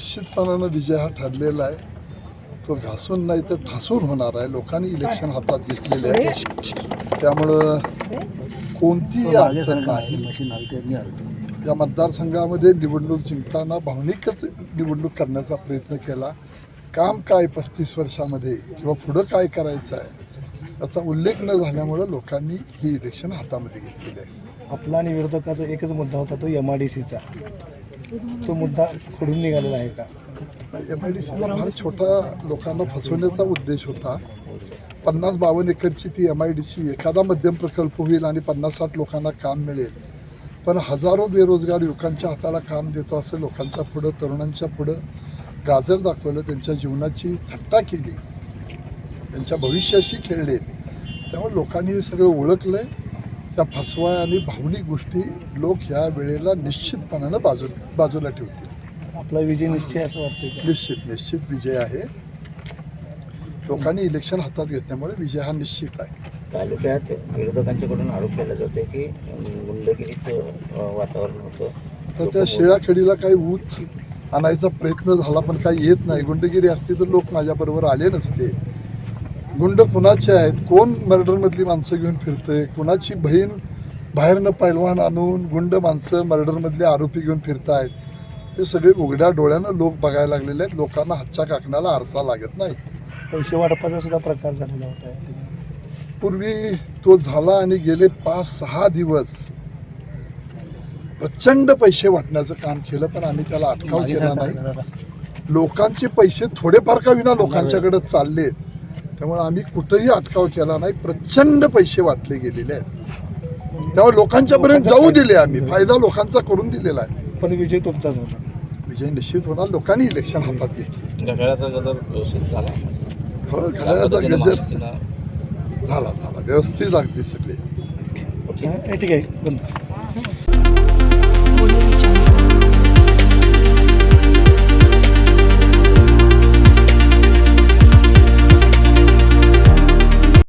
निश्चितपणानं विजय हा ठरलेला आहे. तो घासून नाही तर ठासून होणार आहे. लोकांनी इलेक्शन हातात घेतलेले आहे त्यामुळं कोणतीही अडचण नाही. या मतदारसंघामध्ये निवडणूक जिंकताना भावनिकच निवडणूक करण्याचा प्रयत्न केला. काम काय पस्तीस वर्षामध्ये किंवा पुढं काय करायचं आहे याचा उल्लेख न झाल्यामुळं लोकांनी ही इलेक्शन हातामध्ये घेतलेली आहे. आपला आणि विरोधकाचा एकच मुद्दा होता तो एम आय डी सीचा तो मुद्दा सोडून निघालेला आहे का? एम आय डी सीचा फार छोटा लोकांना फसवण्याचा उद्देश होता. पन्नास बावन्न एकरची ती एम आय डी सी एखादा मध्यम प्रकल्प होईल आणि पन्नास साठ लोकांना काम मिळेल. पण हजारो बेरोजगार युवकांच्या हाताला काम देतो असं लोकांच्या पुढं तरुणांच्या पुढं गाजर दाखवलं त्यांच्या जीवनाची थट्टा केली. त्यांच्या भविष्याशी खेळले त्यामुळे लोकांनी हे सगळं ओळखलं आहे त्या फसवा आणि भावनिक गोष्टी लोक ह्या वेळेला निश्चितपणानं बाजू बाजूला ठेवतील. आपला विजय निश्चय असं वाटतंय का? निश्चित निश्चित विजय आहे. लोकांनी इलेक्शन हातात घेतल्यामुळे विजय हा निश्चित आहे. तालुक्यात विरोधकांच्याकडून आरोप केला जातोय की गुंडगिरीचं वातावरण होतं. तर त्या शिळाखेडीला काही ऊत आणायचा प्रयत्न झाला पण काही येत नाही. गुंडगिरी असती तर लोक माझ्याबरोबर आले नसते. गुंड कुणाचे आहेत? कोण मर्डरमधली माणसं घेऊन फिरतंय कुणाची बहीण बाहेरनं पैलवान आणून गुंड माणसं मर्डरमधले आरोपी घेऊन फिरतायत? हे सगळे उघड्या डोळ्यानं लोक बघायला लागलेले आहेत. लोकांना हातच्या काकणाला आरसा लागत नाही. पैसे वाटपाचा सुद्धा प्रकार झालेला होता पूर्वी तो झाला आणि गेले पाच सहा दिवस. प्रचंड पैसे वाटण्याचं काम केलं पण आम्ही त्याला अटकाव केला नाही. लोकांचे पैसे थोडेफार का विना लोकांच्याकडे चाललेत? त्यामुळे आम्ही कुठंही अटकाव केला नाही. प्रचंड पैसे वाटले गेलेले आहेत. त्यामुळे लोकांच्यापर्यंत जाऊ दिले आम्ही. फायदा लोकांचा करून दिलेला आहे. पण विजय तुमचाच होता विजय निश्चित होणार. लोकांनी इलेक्शन हातात घेतली. घड्याळाचा गजर व्यवस्थित झाला. हो, घड्याळाचा गजर माहितीनं झाला झाला. व्यवस्थित अगदी सगळे. ठीक आहे.